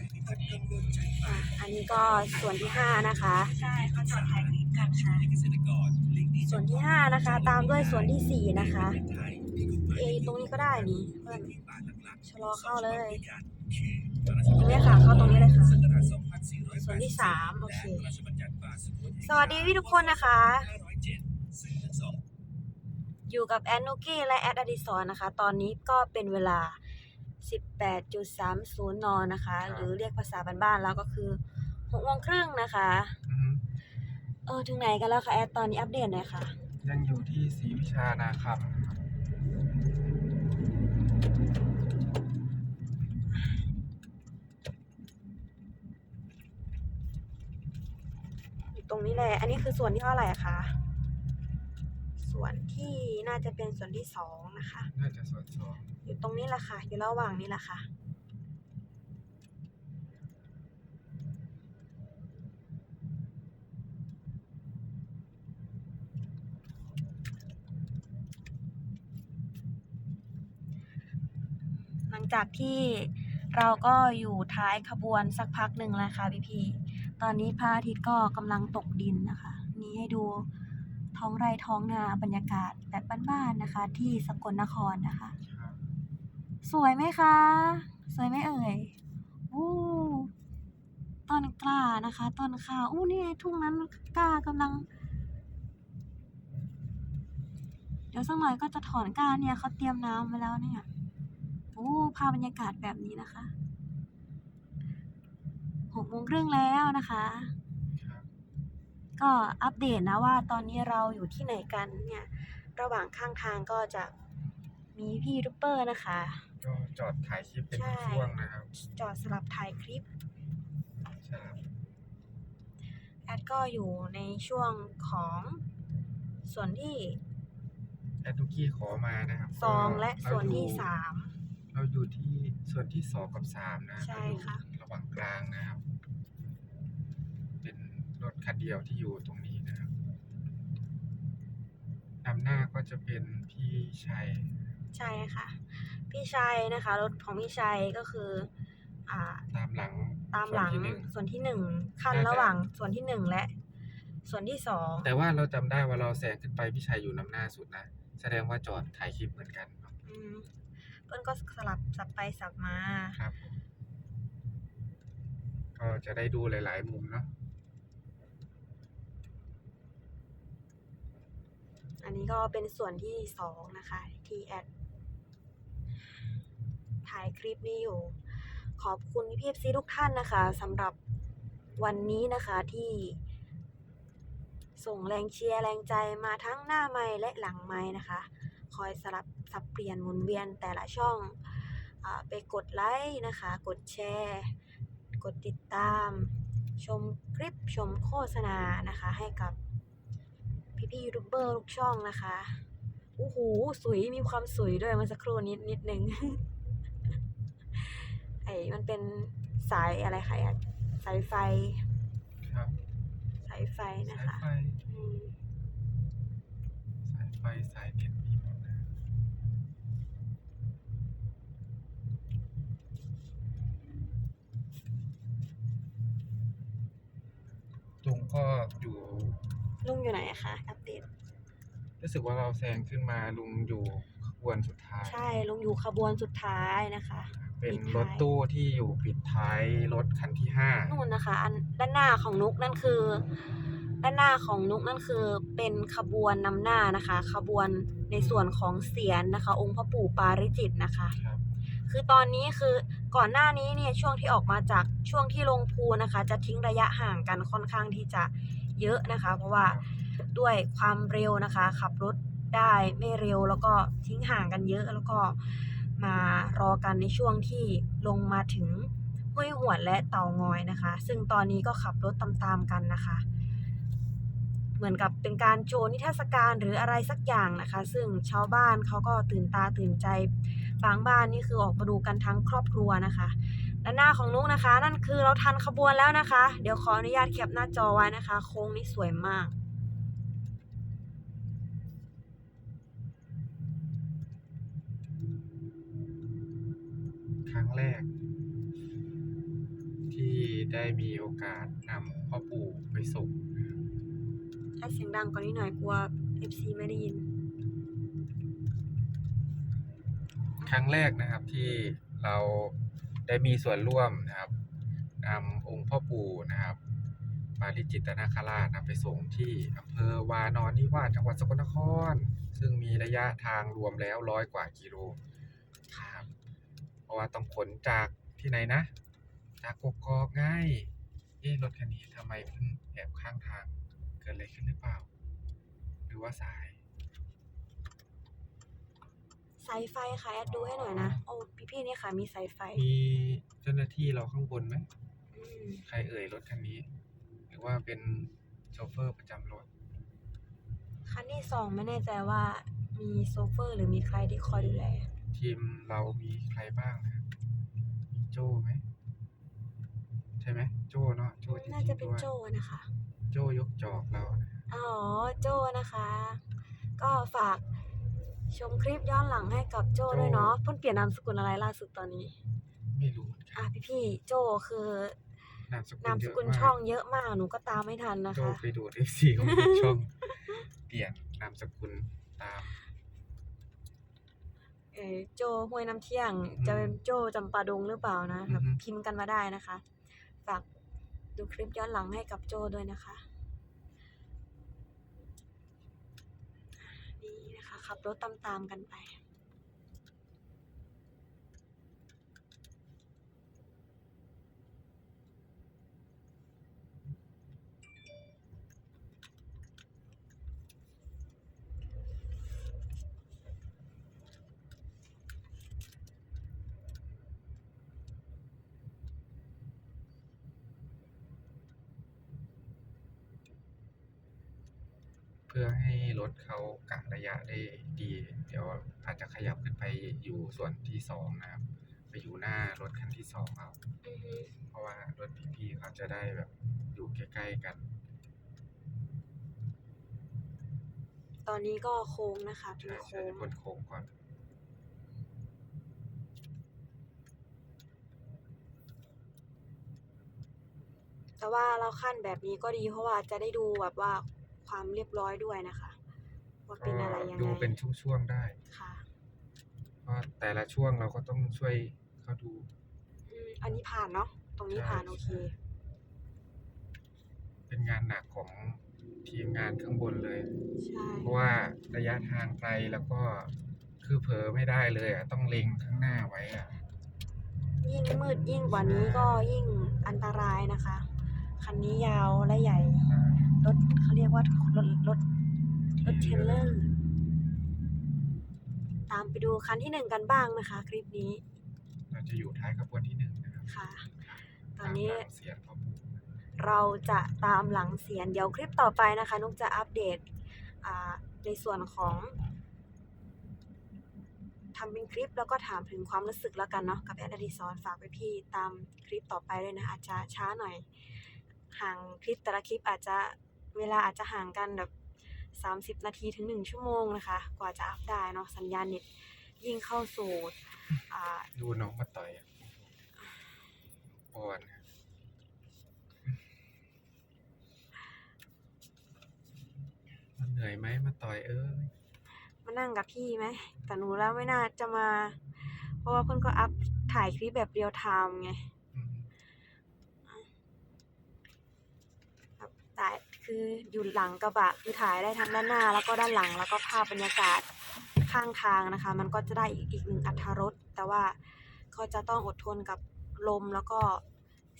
อะอันนี้ก็ส่วนที่ห้านะคะ ใช่เขาจอดถ่ายคลิปกันค่ะส่วนที่ห้านะคะ ตามด้วยส่วนที่สี่นะคะเอตรงนี้ก็ได้นี่เพื่อนชะลอเข้าเลยตรงนี้ค่ะ เข้าตรงนี้เลยค่ะ ส่วนที่สามโอเคสวัสดีพี่ทุกคนนะคะ อยู่กับแอนนุกี้และแอดอดิสรนะคะ ตอนนี้ก็เป็นเวลา 18.30 น นะคะ หรือเรียกภาษาบ้านๆแล้วก็คือ6โมงครึ่งนะคะอือฮึเออถึงไหนกันแล้วคะแอดตอนนี้อัปเดตหน่อยค่ะ ยังอยู่ที่ศรีวิชานาคำนะครับอยู่ตรงนี้แหละ อันนี้คือส่วนที่เท่าไหร่คะส่ วนที่น่าจะเป็นส่วนที่สองนะคะ น่าจะส่วนสองอยู่ตรงนี้แหละค่ะ อยู่ระหว่างนี้แหละค่ะ หลังจากที่เราก็อยู่ท้ายขบวนสักพักหนึ่งแล้วค่ะพี่พี่ๆตอนนี้พระอาทิตย์ก็กำลังตกดินนะคะ นี่ให้ดู ท้องไร่ท้องนาบรรยากาศแบบบ้านๆนะคะ ที่สกลนครนะคะครับสวยไหมคะ สวยไหมเอ่ยอู้ต้นกล้านะคะต้นข้าวอู้นี่ไงทุ่งนั้นกล้ากำลัง เดี๋ยวสักหน่อยก็จะถอนกล้าเนี่ยเขาเตรียมน้ำไว้แล้วเนี่ยอู้ภาพบรรยากาศแบบนี้นะคะหกโมงครึ่งแล้วนะคะครับ ก็อัปเดตนะว่าตอนนี้เราอยู่ที่ไหนกันเนี่ย ระหว่างข้างทางก็จะมีพี่ยูทูบเบอร์นะคะ ก็จอดถ่ายคลิปเป็นใช่ ช่วงนะครับจอดสลับถ่ายคลิป ใช่ครับแอดก็อยู่ในช่วงของส่วนที่ แอดทุกี้ขอมานะครับสองก็และเรส่วนอยู่ที่สามเราอยู่ที่ส่วนที่สองกับสามนะใช่ค่ะเราอยู่ระหว่างกลางนะครับ เป็น รถคันเดียวที่อยู่ตรงนี้นะครับนำหน้าก็จะเป็นพี่ชัย ใช่ค่ะ พี่ชัยนะคะ รถของพี่ชัยก็คืออ่าตามหลังตามหลังส่วนที่นึ่ส่วนที่หนึ่งขั้นน่าจะระหว่างส่วนที่หนึ่งและ ส่วนที่สองแต่ว่าเราจำได้ว่าเราแซงขึ้นไปพี่ชัยอยู่นำหน้าสุดนะแสดงว่าจอดถ่ายคลิปเหมือนกันเนาะอืมเพื่อนก็สลับสับไปสับมาครับผมก็จะได้ดูหลาย ๆ มุมเนาะ อันนี้ก็เป็นส่วนที่สองนะคะ ที่แอดถ่ายคลิปนี้อยู่ ขอบคุณพี่พีซีทุกท่านนะคะสำหรับวันนี้นะคะที่ส่งแรงเชียร์แรงใจมาทั้งหน้าไม้และหลังไม้นะคะ คอยสลับสับเปลี่ยนหมุนเวียนแต่ละช่องอไปกดไลค์นะคะ กดแชร์ กดติดตาม ชมคลิปชมโฆษณานะคะ ให้กับ พี่ๆยูทูบเบอร์ทุกช่องนะคะโอ้โหสวยมีความสวยด้วยเมื่อสักครู่นิดนิดนึงไอ้มันเป็นสายอะไรคะอะสายไฟครับสายไฟนะสายคะไฟอืมสายไฟสายเน็ตมีหมดนะลุงก็อยู่ ลุงอยู่ไหนอะคะอัปเดตรู้สึกว่าเราแซงขึ้นมาลุงอยู่ขบวนสุดท้าย ใช่ลุงอยู่ขบวนสุดท้ายนะคะ เป็นปิดรท้ายถตู้ที่อยู่ปิดท้ายรถคันที่ห้านู่นนะคะ อันด้านหน้าของนุกนั่นคือ ด้านหน้าของนุกนั่นคือ เป็นขบวนนำหน้านะคะ ขบวนในส่วนของเสียนนะคะ องค์พระปู่ปาริจิตนะคะครับคือตอนนี้คือก่อนหน้านี้เนี่ยช่วงที่ออกมาจากช่วงที่ลงภูนะคะ จะทิ้งระยะห่างกันค่อนข้างที่จะ เยอะนะคะ เพราะว่าด้วยความเร็วนะคะ ขับรถได้ไม่เร็วแล้วก็ทิ้งห่างกันเยอะแล้วก็มารอกันในช่วงที่ลงมาถึงห้วยหวนและเต่างอยนะคะ ซึ่งตอนนี้ก็ขับรถตามๆกันนะคะ เหมือนกับเป็นการโชว์นิทรรศการหรืออะไรสักอย่างนะคะ ซึ่งชาวบ้านเขาก็ตื่นตาตื่นใจ บางบ้านนี่คือออกมาดูกันทั้งครอบครัวนะคะ ด้านหน้าของนุกนะคะ นั่นคือเราทันขบวนแล้วนะคะ เดี๋ยวขออนุญาตแคปหน้าจอไว้นะคะ โค้งนี้สวยมาก ครั้งแรกได้มีโอกาสนำพ่อปู่ไปส่งนะครับถ้าเสียงดังกว่านี้หน่อยกลัว FC ไม่ได้ยิน ครั้งแรกนะครับที่เรา ได้มีส่วนร่วมนะครับนำองค์พ่อปู่นะครับปาริจิตนาคราชนำไปส่งที่อำเภอวานอนนิวาสจังหวัดสกลนคร ซึ่งมีระยะทางรวมแล้วร้อยกว่ากิโลครับเพราะว่าต้องขนจากที่ไหนนะจากกกอกไงเอ๊ะรถคันนี้ทำไมเพิ่งแอบข้างทาง เกิดอะไรขึ้นหรือเปล่า หรือว่าสาย สายไฟค่ะแอดดูให้หน่อยนะ โอ้พี่ๆนี่ค่ะมีสายไฟมีเจ้าหน้าที่เราข้างบนไหม อืมใครเอ่ยรถคันนี้ หรือว่าเป็นโชเฟอร์ประจำรถ คันที่สองไม่แน่ใจว่ามีโซเฟอร์ หรือมีใครที่คอยดูแล ทีมเรามีใครบ้างนะครับมีโจ้ไหม ใช่ไหม โจ้เนาะโจ้จริงน่าจะๆเป็นด้วยโจนะคะ โจ้ยกจอกเรานะอ๋อโจนะคะ ก็ฝาก ชมคลิปย้อนหลังให้กับโจด้วยเนาะเพิ่นเปลี่ยนนามสกุลอะไรล่าสุดตอนนี้ ไม่รู้เหมือนกัอะนพี่ๆโจคือนามสกุลนามเยสอะกุลมากช่องเยอะมากหนูก็ตามไม่ทันนะโจ้คะ ไปดูเอฟซีของทุกช่อง เปลี่ยนนามสกุลตาม เออโจห้วยน้ำเที่ยง อืมจะเป็นโจจำปาดงหรือเปล่านะแบบอือฮึ พิมพ์กันมาได้นะคะ ฝากดูคลิปย้อนหลังให้กับโจด้วยนะคะ นี่นะคะ ขับรถตามๆกันไป เพื่อให้รถเขากะระยะได้ดี เดี๋ยวอาจจะขยับขึ้นไปอยู่ส่วนที่สองนะครับ ไปอยู่หน้ารถคันที่สองเอาอือฮึเพราะว่ารถพี่ๆเขาจะได้แบบอยู่ใกล้ๆกัน ตอนนี้ก็โค้งนะคะเป็นใช่โค้ใช่งบนโค้งก่อน แต่ว่าเราขั้นแบบนี้ก็ดีเพราะว่าจะได้ดูแบบว่า ความเรียบร้อยด้วยนะคะว่าเป็นอะไรยังดูไงเป็นช่วงๆได้ค่ะเพราะแต่ละช่วงเราก็ต้องช่วยเขาดูอืมอันนี้ผ่านเนาะตรงนี้ใช่ผ่านโอเค เป็นงานหนักของทีมงานข้างบนเลยใช่เพราะว่าระยะทางไกลแล้วก็คือเผลอไม่ได้เลยอะต้องเล็งข้างหน้าไว้อะยิ่งมืดยิ่งกว่านี้ก็ยิ่งอันตรายนะคะ คันนี้ยาวและใหญ่ รถเขาเรียกว่ารถรถรถเทรลเลอร์ตามไปดูคันที่หนึ่งกันบ้างนะคะ คลิปนี้เราจะอยู่ท้ายขบวนที่หนึ่งนะครับค่ะ ตอนนี้ตามหลังเสียงพ่อปู่เราจะตามหลังเสียนเดี๋ยวคลิปต่อไปนะคะ นุกจะอัปเดตอ่าในส่วนของทำเป็นคลิปแล้วก็ถามถึงความรู้สึกแล้วกันเนาะกับแอดอดิสรฝากไปพี่ตามคลิปต่อไปด้วยนะอาจจะช้าหน่อย ห่างคลิปแต่ละคลิปอาจจะ เวลาอาจจะห่างกันแบบ30 นาทีถึง 1 ชั่วโมงนะคะ กว่าจะอัพได้เนาะสัญญาณเน็ตยิ่งเข้าสู่อ่าดูน้องมาต่อยอะปอนอะมันเหนื่อยไหมมาต่อยเอ้ยมานั่งกับพี่ไหม แต่หนูแล้วไม่น่าจะมา เพราะว่าเพื่อนก็อัพถ่ายคลิปแบบเรียลไทม์ไง อืม แบบถ่าย คืออยู่หลังกระบะคือถ่ายได้ทั้งด้านหน้า แล้วก็ด้านหลังแล้วก็ภาพบรรยากาศข้างทางนะคะ มันก็จะได้อีกอีกหนึ่งอัธรสแต่ว่าก็จะต้องอดทนกับลมแล้วก็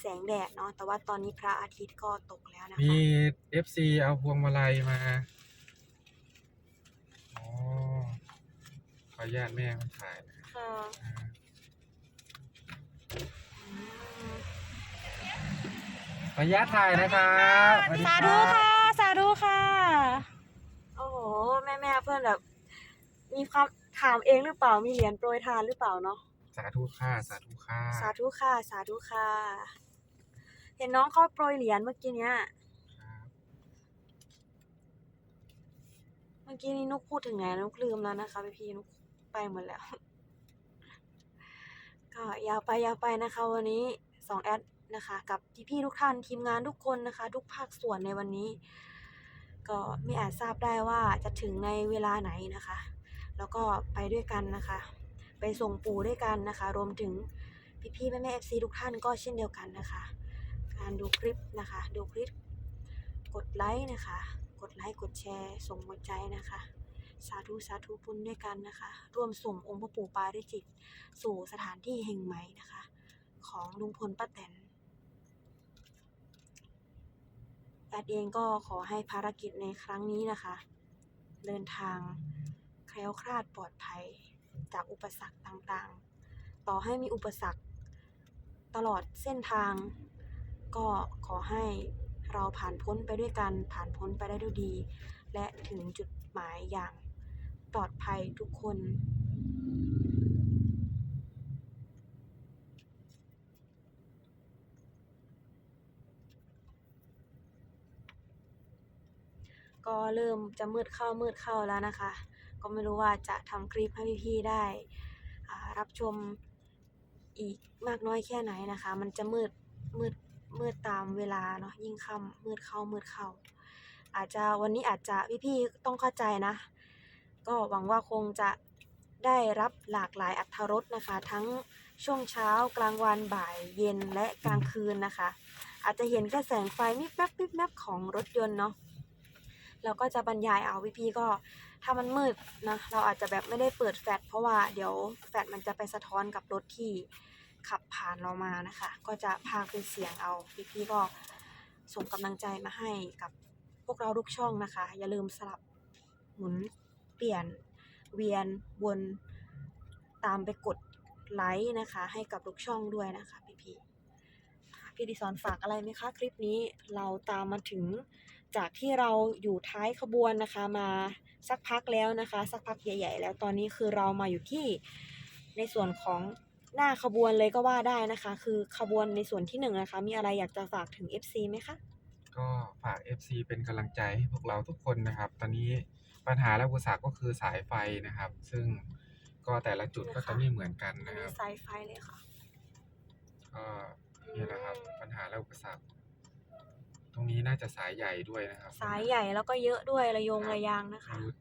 แสงแดดเนาะแต่ว่าตอนนี้พระอาทิตย์ก็ตกแล้วนะคะ มีเอฟซีเอาพวงมาลัยมาอ๋อขออนุญาตแม่มาถ่ายนะค่ะ อ่า อืม ข ออนุญาตถ่ายนะครับสวัสดีสาคธุรับค่ะสาธุค่ะ โอ้โห แม่แม่ๆเพื่อนแบบ มีความถามเองหรือเปล่ามีเหรียญโปรยทานหรือเปล่าเนาะสาธุค่ะสาธุค่ะสาธุค่ะ สาธุค่ะ เห็นน้องเขาโปรยเหรียญเมื่อกี้เนี้ยครับเมื่อกี้นี้นุกพูดถึงไหนนุกลืมแล้วนะคะพี่พี่ๆนุกไปหมดแล้ว ก็ยาวไปยาวไปนะคะ วันนี้สองแอด นะคะ กับพี่ๆทุกท่านทีมงานทุกคนนะคะ ทุกภาคส่วนในวันนี้ ก็ไม่อาจทราบได้ว่าจะถึงในเวลาไหนนะคะ แล้วก็ไปด้วยกันนะคะ ไปส่งปู่ด้วยกันนะคะ รวมถึงพี่ๆแม่ๆเอฟซีทุกท่านก็เช่นเดียวกันนะคะ การดูคลิปนะคะ ดูคลิปกดไลค์นะคะ กดไลค์กดแชร์ส่งหัวใจนะคะสาธุสาธุบุญด้วยกันนะคะ ร่วมส่งองค์พระปู่ปาริจิต สู่สถานที่แห่งใหม่นะคะ ของลุงพลป้าแตน แอดเองก็ขอให้ภารกิจในครั้งนี้นะคะ เดินทางแคล้วคลาดปลอดภัยจากอุปสรรคต่างๆ ต่อให้มีอุปสรรคตลอดเส้นทาง ก็ขอให้เราผ่านพ้นไปด้วยกันผ่านพ้นไปได้ด้วยดี และถึงจุดหมายอย่างปลอดภัยทุกคน ก็เริ่มจะมืดเข้ามืดเข้าแล้วนะคะ ก็ไม่รู้ว่าจะทำคลิปให้พี่ๆได้รับชมอีกมากน้อยแค่ไหนนะคะ มันจะมืดมืดมืดตามเวลาเนาะยิ่งค่ำมืดเข้ามืดเข้า อาจจะวันนี้อาจจะพี่ๆต้องเข้าใจนะ ก็หวังว่าคงจะได้รับหลากหลายอัธรสนะคะ ทั้งช่วงเช้ากลางวันบ่ายเย็นและกลางคืนนะคะ อาจจะเห็นแค่แสงไฟมิบแมบมิบแมบของรถยนต์เนาะ เราก็จะบรรยายเอาพี่ๆก็ถ้ามันมืดนะเราอาจจะแบบไม่ได้เปิดแฟลชเพราะว่าเดี๋ยวแฟลชมันจะไปสะท้อนกับรถที่ขับผ่านเรามานะคะ ก็จะพากเป็นเสียงเอาพี่ๆก็ส่งกำลังใจมาให้กับพวกเราทุกช่องนะคะ อย่าลืมสลับหมุนเปลี่ยนเวียนวนตามไปกดไลค์นะคะ ให้กับทุกช่องด้วยนะคะพี่ๆพี่ดิสอนฝากอะไรไหมคะ คลิปนี้เราตามมาถึง จากที่เราอยู่ท้ายขบวนนะคะมาสักพักแล้วนะคะ สักพักใหญ่ ๆ แล้วตอนนี้คือเรามาอยู่ที่ในส่วนของหน้าขบวนเลยก็ว่าได้นะคะ คือขบวนในส่วนที่หนึ่งนะคะ มีอะไรอยากจะฝากถึง FC ไหมคะ ก็ฝาก FC เป็นกำลังใจให้พวกเราทุกคนนะครับ ตอนนี้ปัญหาและอุปสรรคก็คือสายไฟนะครับ ซึ่งก็แต่ละจุดก็จะไม่เหมือนกันอันนะคนี้รับสายไฟเลยค่ะ ก็นี่แหละครับปัญหาและอุปสรรคต รงนี้น่าจะสายใหญ่ด้วยนะครับสายใหญ่แล้วก็เยอะด้วยระยงระยางนะคะรู้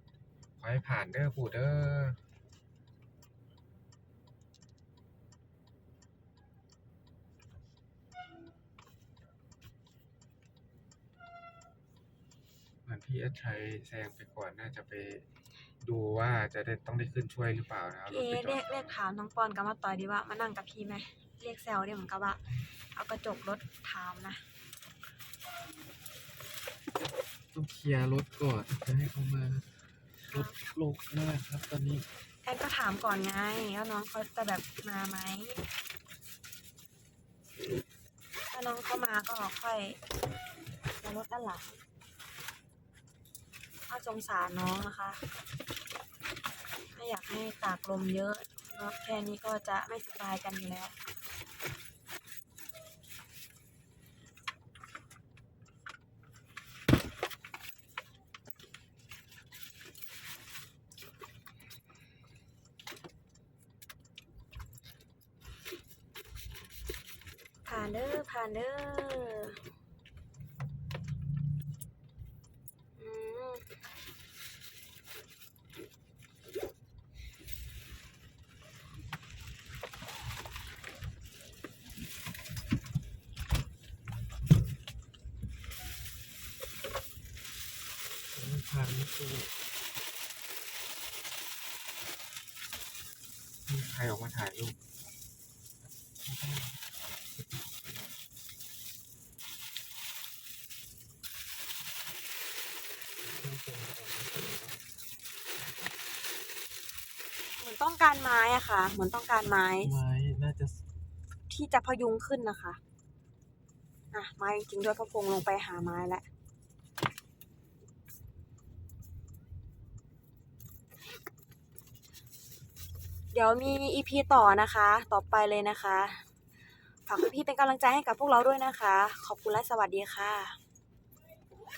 ขอให้ผ่านเด้อปู่เด้อเหมือนพี่เอสชัยแซงไปก่อนน่าจะไปดูว่าจะได้ต้องได้ขึ้นช่วยหรือเปล่านะครับรพี่ถเอไปจเรีอยดกเรียกถามน้องปอนกับมาต่อยดีว่ามานั่งกับพี่ไหมเรียกแซวเนี่ยเหมือนกับว่า เอากระจกรถถามนะ ต้องเคลียร์รถก่อนจะให้เขามารถโลกมากครับตอนนี้แอนก็ถามก่อนไงว่าน้องเขาจะแบบมาไหมถ้าน้องเขามาก็ค่อยจะรถด้านหลังถ้าสงสารน้องนะคะไม่อยากให้ตากลมเยอะเนอะแค่นี้ก็จะไม่สบายกันอยู่แล้ว ผ่านเด้อผ่านเด้ออืมผ่านไม่ถูกมีใครออกมาถ่ายรูป เหมือน ต้องการไม้อะค่ะ เหมือนต้องการไม้ ไม้น่าจะที่จะพยุงขึ้นนะคะอะไม้จริงๆด้วยพระพงษ์ลงไปหาไม้แล้วเดี๋ยวมีอีพีต่อนะคะ ต่อไปเลยนะคะ ฝากพี่ๆเป็นกำลังใจให้กับพวกเราด้วยนะคะ ขอบคุณและสวัสดีค่ะ